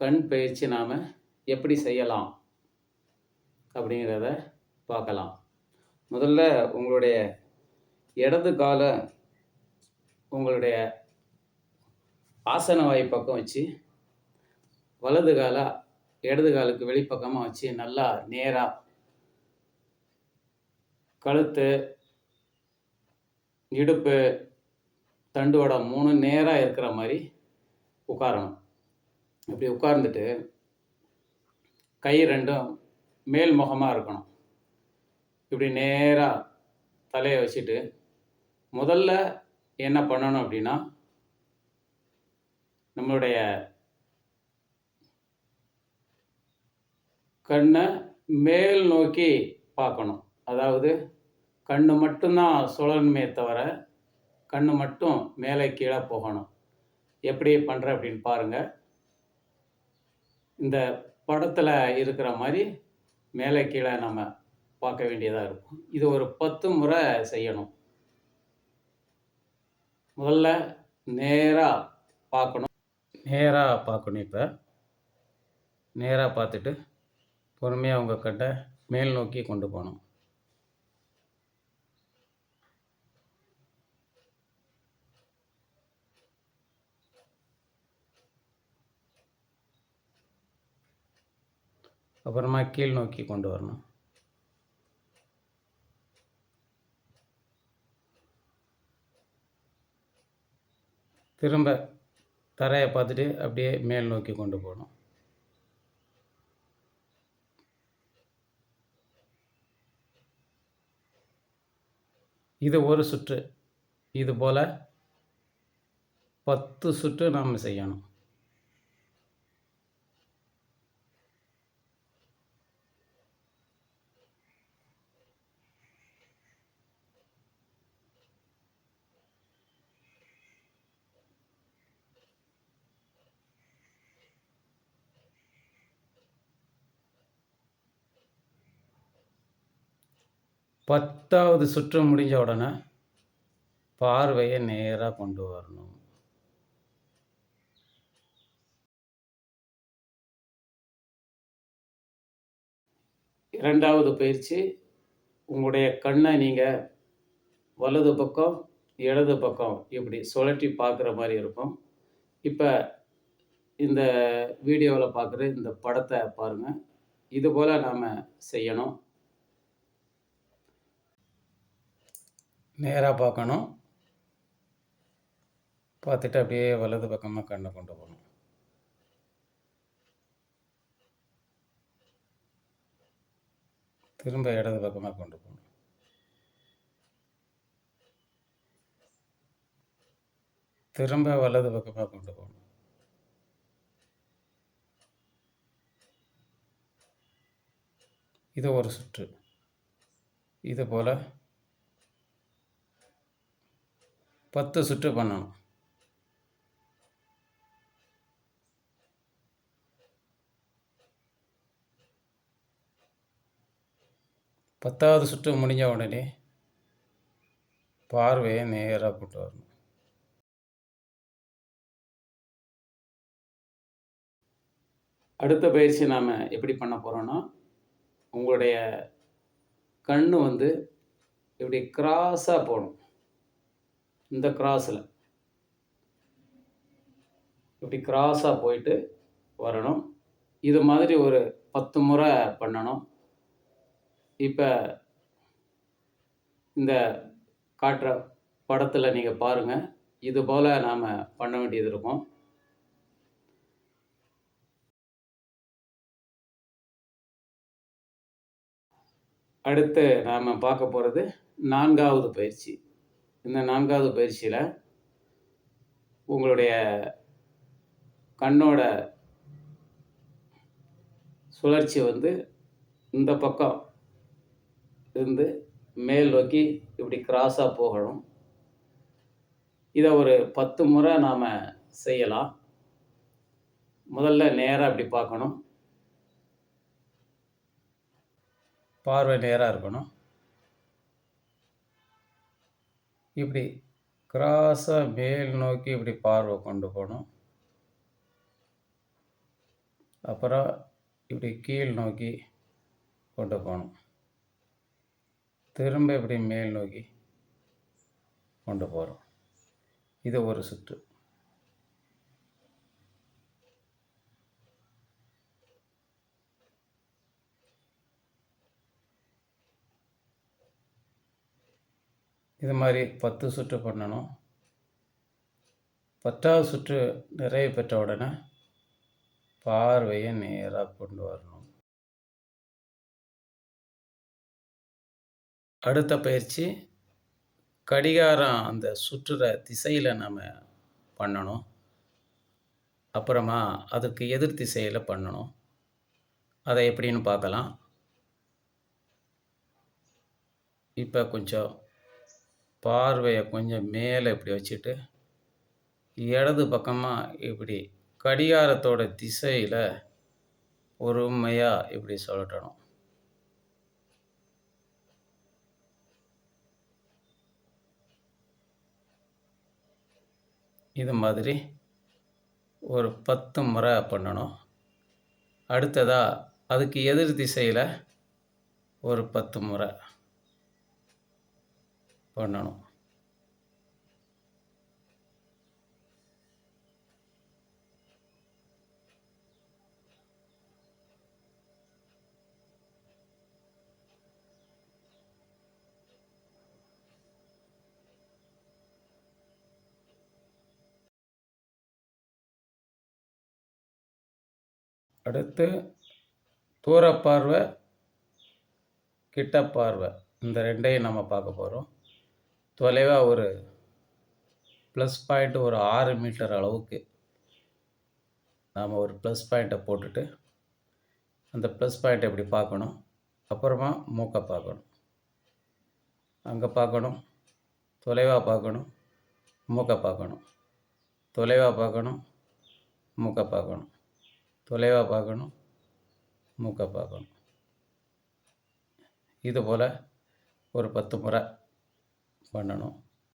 கண் பயிற்சி நாம் எப்படி செய்யலாம் அப்படிங்கிறத பார்க்கலாம். முதல்ல உங்களுடைய இடது காலை உங்களுடைய ஆசன வாய் பக்கம் வச்சு வலது காலை இடது காலுக்கு வெளிப்பக்கமாக வச்சு நல்லா நேராக கழுத்து இடுப்பு தண்டுவடம் மூணு நேராக இருக்கிற மாதிரி உட்காரணும். இப்படி உட்கார்ந்துட்டு கை ரெண்டும் மேல் முகமாக இருக்கணும். இப்படி நேராக தலையை வச்சுட்டு முதல்ல என்ன பண்ணணும் அப்படின்னா நம்மளுடைய கண்ணை மேல் நோக்கி பார்க்கணும். அதாவது கண்ணு மட்டும்தான் சுழலுமே தவிர கண்ணு மட்டும் மேலே கீழே போகணும். எப்படி பண்ணுற அப்படின்னு பாருங்கள் இந்த படத்தில் இருக்கிற மாதிரி மேலே கீழே நம்ம பார்க்க வேண்டியதாக இருக்கும். இது ஒரு பத்து முறை செய்யணும். முதல்ல நேராக பார்க்கணும். நேராக பார்க்கணும் இப்போ. நேராக பார்த்துட்டு பொறுமையாக உங்கள் கட்டை மேல் நோக்கி கொண்டு போகணும். அப்புறமா கீழ் நோக்கி கொண்டு வரணும். திரும்ப தரையை பார்த்துட்டு அப்படியே மேல் நோக்கி கொண்டு போகணும். இது ஒரு சுற்று. இது போல் பத்து சுற்று நாம் செய்யணும். பத்தாவது சுற்று முடிஞ்ச உடனே பார்வையை நேராக கொண்டு வரணும். இரண்டாவது பயிற்சி உங்களுடைய கண்ணை நீங்கள் வலது பக்கம் இடது பக்கம் இப்படி சுழட்டி பார்க்குற மாதிரி இருக்கும். இப்போ இந்த வீடியோவில் பார்க்குற இந்த படத்தை பாருங்கள் இது போல் நாம் செய்யணும். நேராக பார்க்கணும். பார்த்துட்டு அப்படியே வலது பக்கமாக கண்ணை கொண்டு போகணும். திரும்ப இடது பக்கமாக கொண்டு போகணும். திரும்ப வலது பக்கமாக கொண்டு போகணும். இது ஒரு சுற்று. இது போல் பத்து சுற்று பண்ணணும். பத்தாவது சுற்று முடிஞ்ச உடனே பார்வையை நேராக போட்டு வரணும். அடுத்த பயிற்சி நாம் எப்படி பண்ண போகிறோன்னா உங்களுடைய கண் வந்து இப்படி கிராஸாக போகணும். இந்த கிராஸில் இப்படி கிராஸாக போயிட்டு வரணும். இது மாதிரி ஒரு பத்து முறை பண்ணணும். இப்போ இந்த காட்டுற படத்தில் நீங்கள் பாருங்கள் இது போல் நாம் பண்ண வேண்டியது இருக்கும். அடுத்து நாம் பார்க்க போகிறது நான்காவது பயிற்சி. இந்த நான்காவது பயிற்சியில் உங்களுடைய கண்ணோட சுழற்சி வந்து இந்த பக்கம் இருந்து மேல் நோக்கி இப்படி கிராஸாக போகணும். இதை ஒரு பத்து முறை நாம் செய்யலாம். முதல்ல நேராக இப்படி பார்க்கணும். பார்வை நேராக இருக்கணும். இப்படி கிராஸாக மேல் நோக்கி இப்படி பார்வை கொண்டு போகணும். அப்புறம் இப்படி கீழ் நோக்கி கொண்டு போகணும். திரும்ப இப்படி மேல் நோக்கி கொண்டு போகிறோம் இது ஒரு சுற்று. இது மாதிரி பத்து சுற்று பண்ணணும். பத்தாவது சுற்று நிறைவு பெற்ற உடனே பார்வையை நேராக கொண்டு வரணும். அடுத்த பயிற்சி கடிகாரம் அந்த சுற்றுற திசையில் நம்ம பண்ணணும். அப்புறமா அதுக்கு எதிர் திசையில் பண்ணணும். அதை எப்படின்னு பார்க்கலாம். இப்போ கொஞ்சம் பார்வையை கொஞ்சம் மேலே இப்படி வச்சுட்டு இடது பக்கமாக இப்படி கடிகாரத்தோட திசையில் பொறுமையாக இப்படி சொல்லட்டணும் இது மாதிரி ஒரு பத்து முறை பண்ணணும். அடுத்ததாக அதுக்கு எதிர் திசையில் ஒரு பத்து முறை. பண்ணணும். அடுத்து தூரப்பார்வை கிட்ட பார்வை இந்த ரெண்டையும் நம்ம பார்க்க போகிறோம் தொலைவாக ஒரு ப்ளஸ் பாயிண்ட் ஒரு ஆறு மீட்டர் அளவுக்கு நாம் ஒரு ப்ளஸ் பாயிண்ட்டை போட்டுட்டு அந்த ப்ளஸ் பாயிண்ட்டை இப்படி பார்க்கணும்? அப்புறமா மூக்கை பார்க்கணும். அங்கே பார்க்கணும். தொலைவாக பார்க்கணும். மூக்கை பார்க்கணும். தொலைவாக பார்க்கணும். மூக்கை பார்க்கணும். தொலைவாக பார்க்கணும். மூக்கை பார்க்கணும். இது போல் ஒரு பத்து முறை பண்ணணும்.